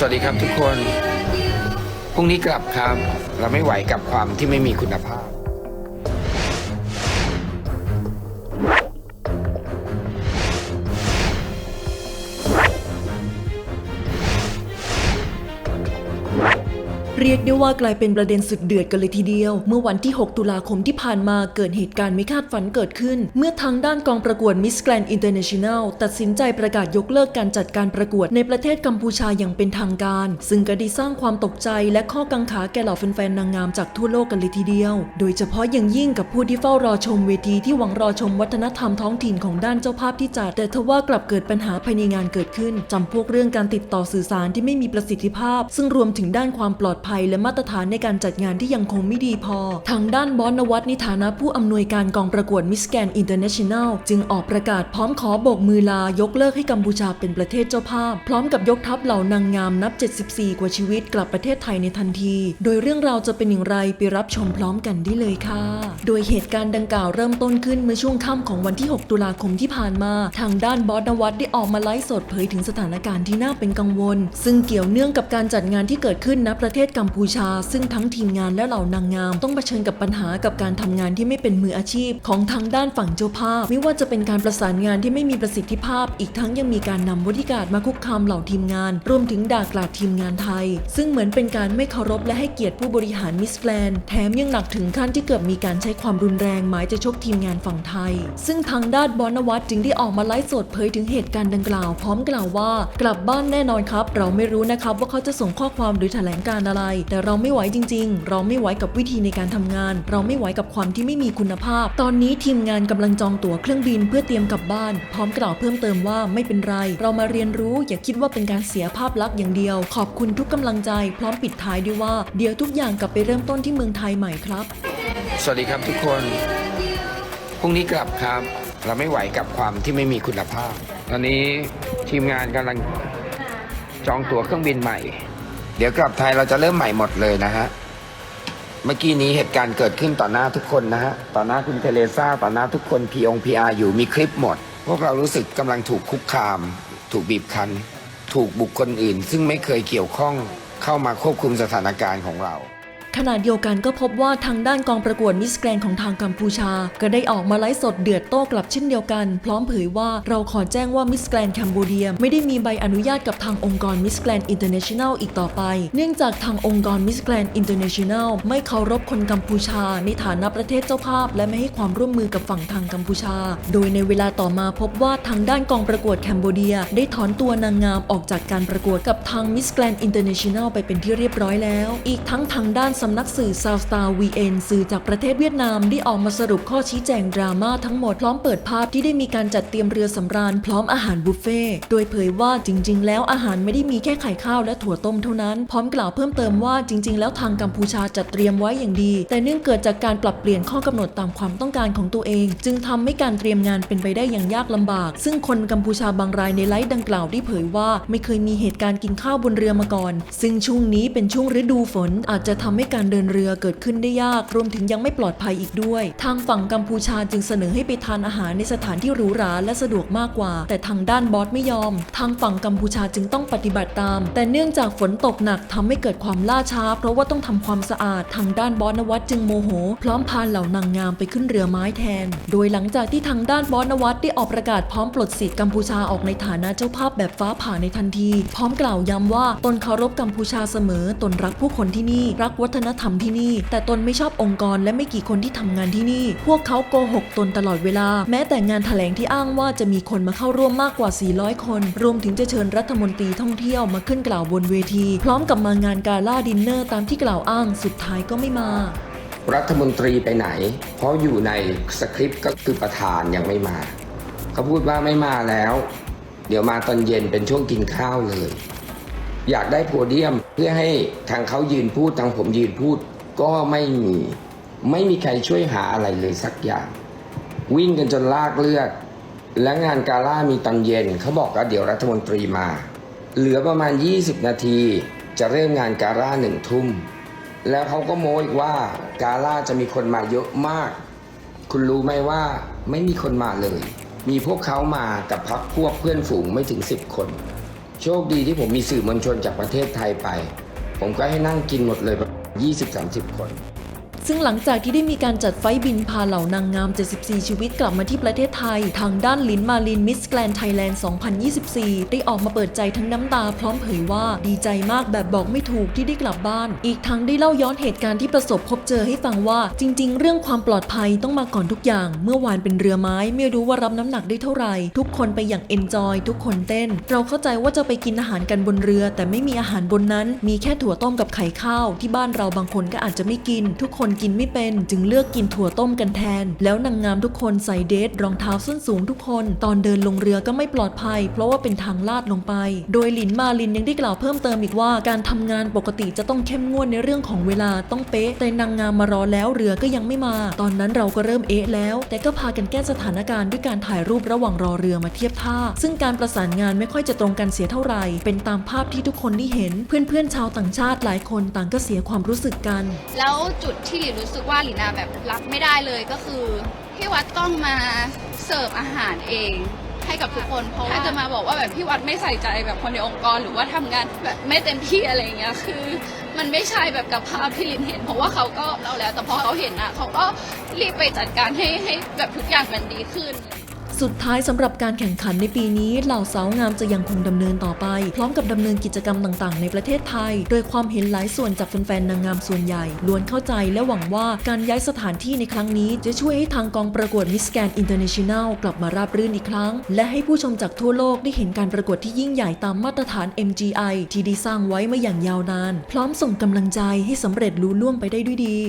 สวัสดีครับทุกคน พรุ่งนี้กลับครับ เราไม่ไหวกับความที่ไม่มีคุณภาพ เรียกได้ว่ากลายเป็นประเด็นสุดเดือดกันเลยทีเดียว เมื่อวันที่ 6 ตุลาคมที่ผ่านมาเกิดเหตุการณ์ไม่คาดฝันเกิดขึ้น เมื่อทางด้านกองประกวด Miss Grand International ตัดสินใจประกาศยกเลิกการจัดการประกวดในประเทศกัมพูชาอย่างเป็นทางการ ซึ่งก็ได้สร้างความตกใจและข้อกังขาแก่เหล่าแฟนๆนางงามจากทั่วโลกกันเลยทีเดียว โดยเฉพาะอย่างยิ่งกับผู้ที่เฝ้ารอชมเวทีที่หวังรอชมวัฒนธรรมท้องถิ่นของด้านเจ้าภาพที่จัด แต่ทว่ากลับเกิดปัญหาภายในงานเกิดขึ้นจำพวกเรื่องการติดต่อสื่อสารที่ไม่มีประสิทธิภาพ ซึ่งรวมถึงด้านความปลอดภัยและมาตรฐานในการจัดงานที่ยังคงไม่ดีพอ ทางด้านบอสนวัตในฐานะผู้อำนวยการกองประกวดมิสแกนอินเตอร์เนชั่นแนลจึงออกประกาศพร้อมขอโบกมือลายกเลิกให้กัมพูชาเป็นประเทศเจ้าภาพ พร้อมกับยกทัพเหล่านางงามนับ 74 กว่าชีวิตกลับประเทศไทยในทันที โดยเรื่องราวจะเป็นอย่างไรไปรับชมพร้อมกันได้เลยค่ะ โดยเหตุการณ์ดังกล่าวเริ่มต้นขึ้นเมื่อช่วงค่ำของวันที่ 6 ตุลาคมที่ผ่านมา ทางด้านบอสนวัตได้ออกมาไลฟ์สดเผยถึงสถานการณ์ที่น่าเป็นกังวล ซึ่งเกี่ยวเนื่องกับการจัดงานที่เกิดขึ้นณประเทศกัมพูชา ซึ่งทั้งทีมงานและเหล่านางงาม ต้องเผชิญกับปัญหากับการทำงานที่ไม่เป็นมืออาชีพ ของทางด้านฝั่งเจ้าภาพ ไม่ว่าจะเป็นการประสานงานที่ไม่มีประสิทธิภาพ อีกทั้งยังมีการนำบริการมาคุกคามเหล่าทีมงาน รวมถึงด่ากราดทีมงานไทย ซึ่งเหมือนเป็นการไม่เคารพและให้เกียรติผู้บริหารมิสแกรนแถมยังหนักถึงขั้นที่เกือบมีการใช้ความรุนแรงหมายจะชกทีมงานฝั่งไทย ซึ่งทางด้านบอนวัตจึงได้ออกมาไลฟ์สดเผยถึงเหตุการณ์ดังกล่าวพร้อมกล่าวว่า กลับบ้านแน่นอนครับ เราไม่รู้นะครับว่าเขาจะส่งข้อความหรือแถลงการอะไรแต่เราไม่ไหวจริง ๆ เราไม่ไหวกับวิธีในการทำงาน เราไม่ไหวกับความที่ไม่มีคุณภาพ ตอนนี้ทีมงานกำลังจองตั๋วเครื่องบินเพื่อเตรียมกลับบ้าน พร้อมกล่าวเพิ่มเติมว่าไม่เป็นไร เรามาเรียนรู้อย่าคิดว่าเป็นการเสียภาพลักษณ์อย่างเดียว ขอบคุณทุกกำลังใจ พร้อมปิดท้ายด้วยว่า เดี๋ยวทุกอย่างกลับไปเริ่มต้นที่เมืองไทยใหม่ครับ สวัสดีครับทุกคนพรุ่งนี้กลับครับ เราไม่ไหวกับความที่ไม่มีคุณภาพ ตอนนี้ทีมงานกำลังจองตั๋วเครื่องบินใหม่ เดี๋ยวกลับไทยเราจะเริ่มใหม่หมดเลยนะฮะ เมื่อกี้นี้เหตุการณ์เกิดขึ้นต่อหน้าทุกคนนะฮะ ต่อหน้าคุณเทเลซ่า ต่อหน้าทุกคนพีองพีอาอยู่มีคลิปหมด พวกเรารู้สึกกำลังถูกคุกคาม ถูกบีบคั้น ถูกบุคคลอื่น ซึ่งไม่เคยเกี่ยวข้องเข้ามาควบคุมสถานการณ์ของเรา ขณะเดียวกันก็พบว่าทางด้านกองประกวดมิสแกรนของทางกัมพูชา ก็ได้ออกมาไลฟ์สดเดือดโต้กลับเช่นเดียวกัน พร้อมเผยว่าเราขอแจ้งว่ามิสแกรนแคนเบเดียไม่ได้มีใบอนุญาตกับทางองค์กรมิสแกรนอินเตอร์เนชั่นแนลอีกต่อไป เนื่องจากทางองค์กรมิสแกรนอินเตอร์เนชั่นแนลไม่เคารพคนกัมพูชา ในฐานะประเทศเจ้าภาพ และไม่ให้ความร่วมมือกับฝั่งทางกัมพูชา โดยในเวลาต่อมาพบว่าทางด้านกองประกวดแคนเบเดีย ได้ถอนตัวนางงามออกจากการประกวดกับทางมิสแกรนอินเตอร์เนชั่นแนลไปเป็นที่เรียบร้อยแล้ว อีกทั้งทางด้านสำนักสื่อ South Star VN สื่อจากประเทศเวียดนามได้ออกมาสรุปข้อชี้แจงดราม่าทั้งหมดพร้อมเปิดภาพที่ได้มีการจัดเตรียมเรือสำราญพร้อมอาหารบุฟเฟ่ต์โดยเผยว่าจริง ๆ แล้วอาหารไม่ได้มีแค่ไข่ข้าวและถั่วต้มเท่านั้น พร้อมกล่าวเพิ่มเติมว่าจริง ๆ แล้วทางกัมพูชาจัดเตรียมไว้อย่างดี แต่เนื่องเกิดจากการปรับเปลี่ยนข้อกำหนดตามความต้องการของตัวเอง จึงทำให้การเตรียมงานเป็นไปได้อย่างยากลำบาก ซึ่งคนกัมพูชาบางรายในไลฟ์ดังกล่าวได้เผยว่า ไม่เคยมีเหตุการณ์กินข้าวบนเรือมาก่อน ซึ่งช่วงนี้เป็นช่วงฤดูฝนอาจจะทำให้การเดินเรือเกิดขึ้นได้ยาก รวมถึงยังไม่ปลอดภัยอีกด้วย ทางฝั่งกัมพูชาจึงเสนอให้ไปทานอาหารในสถานที่หรูหราและสะดวกมากกว่า แต่ทางด้านบอสไม่ยอม ทางฝั่งกัมพูชาจึงต้องปฏิบัติตาม แต่เนื่องจากฝนตกหนักทำให้เกิดความล่าช้า เพราะว่าต้องทำความสะอาด ทางด้านบอสนวัตจึงโมโห พร้อมพาเหล่านางงามไปขึ้นเรือไม้แทน โดยหลังจากที่ทางด้านบอสนวัตได้ออกประกาศพร้อมปลดสิทธิ์กัมพูชาออกในฐานะเจ้าภาพแบบฟ้าผ่าในทันที พร้อมกล่าวย้ำว่าตนเคารพกัมพูชาเสมอ ตนรักผู้คนที่นี่รักวัฒนธรรมที่นี่ แต่ตนไม่ชอบองค์กรและไม่กี่คนที่ทำงานที่นี่ พวกเขาโกหกตนตลอดเวลา แม้แต่งานแถลงที่อ้างว่าจะมีคนมาเข้าร่วมมากกว่า 400 คน รวมถึงจะเชิญรัฐมนตรีท่องเที่ยวมาขึ้นกล่าวบนเวที พร้อมกับมางานกาล่าดินเนอร์ตามที่กล่าวอ้างสุดท้ายก็ไม่มารัฐมนตรีไปไหน เพราะอยู่ในสคริปต์ก็คือประธานยังไม่มา เขาพูดว่าไม่มาแล้ว เดี๋ยวมาตอนเย็นเป็นช่วงกินข้าวเลย อยากได้โพเดียมเพื่อให้ทางเขายืนพูดทางผมยืนพูด ก็ไม่มีไม่มีใครช่วยหาอะไรเลยสักอย่าง วิ่งกันจนลากเลือด และงานกาล่ามีตอนเย็นเขาบอกว่าเดี๋ยวรัฐมนตรีมา เหลือประมาณ 20 นาทีจะเริ่มงานกาล่าหนึ่งทุ่ม แล้วเขาก็โม้อีกว่ากาล่าจะมีคนมาเยอะมาก คุณรู้ไหมว่าไม่มีคนมาเลย มีพวกเขามากับพักพวกเพื่อนฝูงไม่ถึง 10 คน โชคดีที่ผมมีสื่อมวลชนจากประเทศไทยไป ผมก็ให้นั่งกินหมดเลย20-30 คน ซึ่งหลังจากที่ได้มีการจัดไฟบินพาเหล่านางงาม 74 ชีวิตกลับมาที่ประเทศไทย ทางด้านลินมาลินมิสแกรนไทยแลนด์ 2024 ได้ออกมาเปิดใจทั้งน้ำตาพร้อมเผยว่าดีใจมากแบบบอกไม่ถูกที่ได้กลับบ้าน อีกทั้งได้เล่าย้อนเหตุการณ์ที่ประสบพบเจอให้ฟังว่า จริง ๆ เรื่องความปลอดภัยต้องมาก่อนทุกอย่าง เมื่อวานเป็นเรือไม้ ไม่รู้ว่ารับน้ำหนักได้เท่าไหร่ทุกคนไปอย่างเอนจอยทุกคนเต้น เราเข้าใจว่าจะไปกินอาหารกันบนเรือ แต่ไม่มีอาหารบนนั้น มีแค่ถั่วต้มกับไข่ข้าว ที่บ้านเราบางคนก็อาจจะไม่กิน ทุกคนกินไม่เป็น จึงเลือกกินถั่วต้มกันแทน แล้วนางงามทุกคนใส่เดทรองเท้าส้นสูงทุกคน ตอนเดินลงเรือก็ไม่ปลอดภัย เพราะว่าเป็นทางลาดลงไป โดยหลินมาลินยังได้กล่าวเพิ่มเติมอีกว่าการทำงานปกติจะต้องเข้มงวดในเรื่องของเวลาต้องเป๊ะ แต่นางงามมารอแล้วเรือก็ยังไม่มา ตอนนั้นเราก็เริ่มเอ๊ะแล้ว แต่ก็พากันแก้สถานการณ์ด้วยการถ่ายรูประหว่างรอเรือมาเทียบท่า ซึ่งการประสานงานไม่ค่อยจะตรงกันเสียเท่าไหร่ เป็นตามภาพที่ทุกคนได้เห็น เพื่อนๆชาวต่างชาติหลายคนต่างก็เสียความรู้สึกกัน แล้วจุดที่ลินรู้สึกว่าหลินาแบบรับไม่ได้เลยก็คือพี่วัดต้องมาเสิร์ฟอาหารเองให้กับทุกคนเพราะว่าถ้าจะมาบอกว่าแบบพี่วัดไม่ใส่ใจแบบคนในองค์กร หรือว่าทำงานแบบไม่เต็มที่อะไรเงี้ยคือ มันไม่ใช่แบบกับภาพที่ลินเห็น เพราะว่าเขาก็เราแล้วแต่พอเขาเห็นอะเขาก็รีบไปจัดการให้ให้แบบทุกอย่างมันดีขึ้น สุดท้ายสำหรับการแข่งขันในปีนี้เหล่าสาวงามจะยังคงดำเนินต่อไป พร้อมกับดำเนินกิจกรรมต่างๆ ในประเทศไทย โดยความเห็นหลายส่วนจากแฟนๆนางงามส่วนใหญ่ล้วนเข้าใจและหวังว่าการย้ายสถานที่ในครั้งนี้ จะช่วยให้ทางกองประกวด Miss Grand International กลับมาราบรื่นอีกครั้ง และให้ผู้ชมจากทั่วโลกได้เห็นการประกวดที่ยิ่งใหญ่ตามมาตรฐาน MGI ที่ได้สร้างไว้มาอย่างยาวนาน พร้อมส่งกำลังใจให้สำเร็จลุล่วงไปได้ด้วยดี